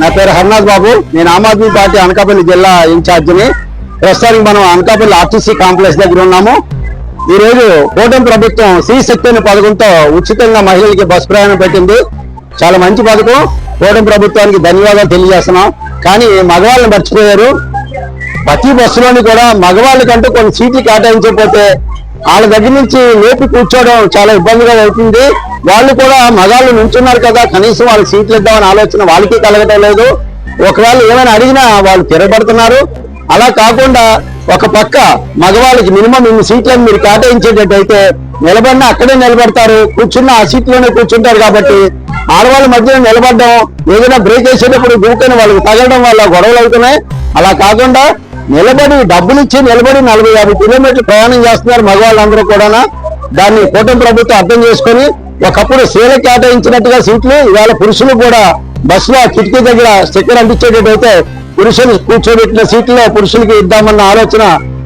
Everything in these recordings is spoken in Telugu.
నా పేరు హర్నాథ్ బాబు. నేను ఆమ్ ఆద్మీ పార్టీ అనకాపల్లి జిల్లా ఇన్ఛార్జిని. ప్రస్తుతానికి మనం అనకాపల్లి ఆర్టీసీ కాంప్లెక్స్ దగ్గర ఉన్నాము. ఈ రోజు కూటమి ప్రభుత్వం శ్రీ శక్తి అనే పథకంతో ఉచితంగా మహిళలకి బస్ ప్రయాణం పెట్టింది. చాలా మంచి పథకం. కూటమి ప్రభుత్వానికి ధన్యవాదాలు తెలియజేస్తున్నాం. కానీ మగవాళ్ళని మర్చిపోయారు. ప్రతి బస్సులోని కూడా మగవాళ్ళకంటూ కొన్ని సీట్లు కేటాయించకపోతే వాళ్ళ దగ్గర నుంచి లేపి కూర్చోవడం చాలా ఇబ్బందిగా అవుతుంది. వాళ్ళు కూడా మగాళ్ళు నుంచున్నారు కదా కనీసం వాళ్ళకి సీట్లు ఇద్దామని ఆలోచన వాళ్ళకి కలగటం లేదు. ఒకవేళ ఏమైనా అడిగినా వాళ్ళు తిరగబడుతున్నారు. అలా కాకుండా ఒక పక్క మగవాళ్ళకి మినిమం ఇన్ని సీట్లను మీరు కేటాయించేటట్టయితే నిలబడినా అక్కడే నిలబడతారు. కూర్చున్న ఆ సీట్లోనే కూర్చుంటారు కాబట్టి ఆడవాళ్ళ మధ్యలో నిలబడడం ఏదైనా బ్రేక్ వేసేటప్పుడు దూకని వాళ్ళకి తగలడం వల్ల గొడవలు అవుతున్నాయి. అలా కాకుండా నిలబడి డబ్బులు ఇచ్చి నిలబడి నలభై యాభై కిలోమీటర్లు ప్రయాణం చేస్తున్నారు మగవాళ్ళందరూ కూడా దాన్ని కూటమి ప్రభుత్వం అర్థం చేసుకొని ఒకప్పుడు స్త్రీలకు కేటాయించినట్టుగా సీట్లు ఇవాళ పురుషులు కూడా బస్సులో కిటికీ దగ్గర స్టిక్కర్ అంటించేటట్టయితే పురుషులు కూర్చోబెట్టిన సీట్లో పురుషులకి ఇద్దామన్న ఆలోచన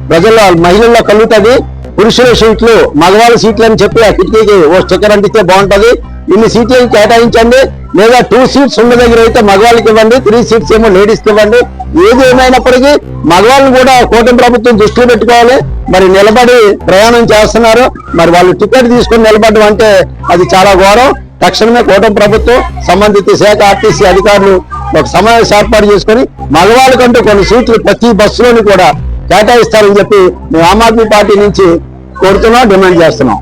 ప్రజల్లో మహిళల్లో కలుగుతుంది. పురుషుల సీట్లు మగవాళ్ళ సీట్లు అని చెప్పి ఆ కిటికీకి ఓ స్టిక్కర్ అంటిస్తే బాగుంటది. ఇన్ని సీట్లకి కేటాయించండి. లేదా టూ సీట్స్ ఉన్న దగ్గర అయితే మగవాళ్ళకి ఇవ్వండి త్రీ సీట్స్ ఏమో లేడీస్కి ఇవ్వండి. ఏది ఏమైనప్పటికీ మగవాళ్ళని కూడా కూటమి ప్రభుత్వం దృష్టిలో పెట్టుకోవాలి. మరి నిలబడి ప్రయాణం చేస్తున్నారు. మరి వాళ్ళు టికెట్ తీసుకొని నిలబడడం అంటే అది చాలా ఘోరం. తక్షణమే కూటమి ప్రభుత్వం సంబంధిత శాఖ ఆర్టీసీ అధికారులు ఒక సమావేశం ఏర్పాటు చేసుకొని మగవాళ్ళకంటూ కొన్ని సీట్లు ప్రతి బస్సులోని కూడా కేటాయిస్తారని చెప్పి మేము ఆమ్ ఆద్మీ పార్టీ నుంచి కోరుతున్నాం డిమాండ్ చేస్తున్నాం.